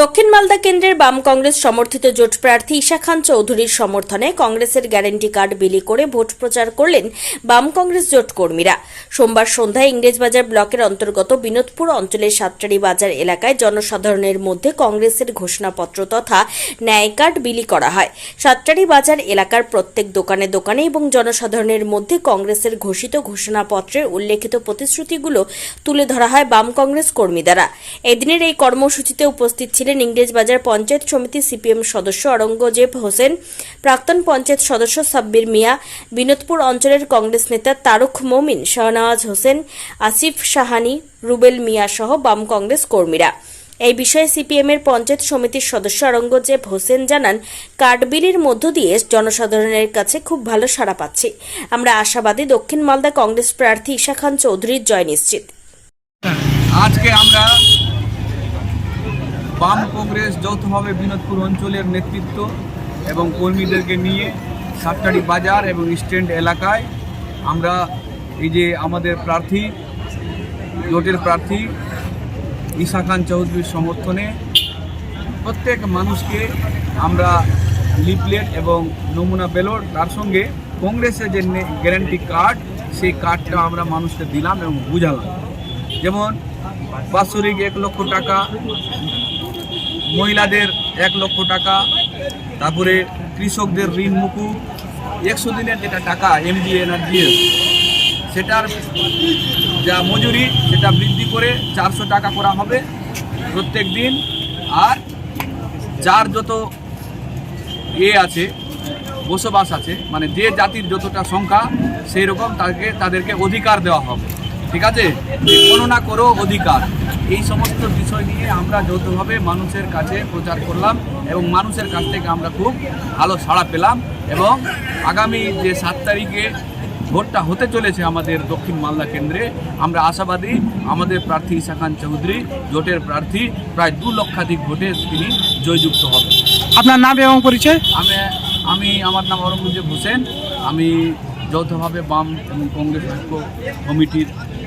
দক্ষিণ মালদা কেন্দ্রের বাম কংগ্রেস সমর্থিত জোট প্রার্থী ঈশা খান চৌধুরীর সমর্থনে কংগ্রেসের গ্যারেন্টি কার্ড বিলি করে ভোট প্রচার করলেন বাম কংগ্রেস জোট কর্মীরা। সোমবার সন্ধ্যায় ইংরেজবাজার ব্লকের অন্তর্গত বিনোদপুর অঞ্চলের সাতটারি বাজার এলাকায় জনসাধারণের মধ্যে কংগ্রেসের ঘোষণাপত্র তথা ন্যায় কার্ড বিলি করা হয়। সাতটারি বাজার এলাকার প্রত্যেক দোকানে দোকানে এবং জনসাধারণের মধ্যে কংগ্রেসের ঘোষিত ঘোষণাপত্রের উল্লেখিত প্রতিশ্রুতিগুলো তুলে ধরা হয় বাম কংগ্রেস কর্মী দ্বারা। এদিনের এই কর্মসূচিতে উপস্থিত ছিলেন ইংরেজবাজার পঞ্চায়েত সমিতি সিপিএম সদস্য অরঙ্গজেব হোসেন, প্রাক্তন পঞ্চায়েত সদস্য সাব্বির মিয়া, বিনোদপুর অঞ্চলের কংগ্রেস নেতা তারুক মমিন, শাহনওয়াজ হোসেন, আসিফ সাহানি, রুবেল মিয়া সহ বাম কংগ্রেস কর্মীরা। এই বিষয়ে সিপিএমের পঞ্চায়েত সমিতির সদস্য অরঙ্গজেব হোসেন জানান কার্ডবিলির মধ্য দিয়ে জনসাধারণের কাছে খুব ভালো সাড়া পাচ্ছি। আমরা আশাবাদী দক্ষিণ মালদা কংগ্রেস প্রার্থী ঈশা খান চৌধুরীর জয় নিশ্চিত। আজকে আমরা বাম কংগ্রেস যৌথভাবে বিনোদপুর অঞ্চলের নেতৃত্ব এবং কর্মীদেরকে নিয়ে সাতটারি বাজার এবং স্ট্যান্ড এলাকায় আমরা এই যে আমাদের প্রার্থী, জোটের প্রার্থী ঈশা খান চৌধুরীর সমর্থনে প্রত্যেক মানুষকে আমরা লিফলেট এবং নমুনা ব্যালট, তার সঙ্গে কংগ্রেসের যে গ্যারান্টি কার্ড সেই কার্ডটা আমরা মানুষকে দিলাম এবং বুঝালাম। যেমন বাৎসরিক এক লক্ষ টাকা মহিলাদের এক লক্ষ টাকা, তারপরে কৃষকদের ঋণ মুকুব, একশো দিনের যেটা টাকা এম এমডি এনআরজিএস সেটার যা মজুরি সেটা বৃদ্ধি করে চারশো টাকা করা হবে প্রত্যেক দিন। আর যার যত এ আছে, বসবাস আছে মানে যে জাতির যতটা সংখ্যা, সেই রকম তাকে, তাদেরকে অধিকার দেওয়া হবে। ঠিক আছে? কোনো না করো অধিকার। এই সমস্ত বিষয় নিয়ে আমরা যৌথভাবে মানুষের কাছে প্রচার করলাম এবং মানুষের কাছ থেকে আমরা খুব ভালো সাড়া পেলাম এবং আগামী যে সাত তারিখে ভোটটা হতে চলেছে আমাদের দক্ষিণ মালদা কেন্দ্রে আমরা আশাবাদী আমাদের প্রার্থী ঈশা খান চৌধুরী জোটের প্রার্থী প্রায় দু লক্ষাধিক ভোটে তিনি জয়যুক্ত হবেন। আপনার নাম এবং পরিচয়? আমি আমি আমার নাম অরঙ্গজেব হোসেন। আমি যৌথভাবে বাম এবং কংগ্রেস ঐক্য কমিটির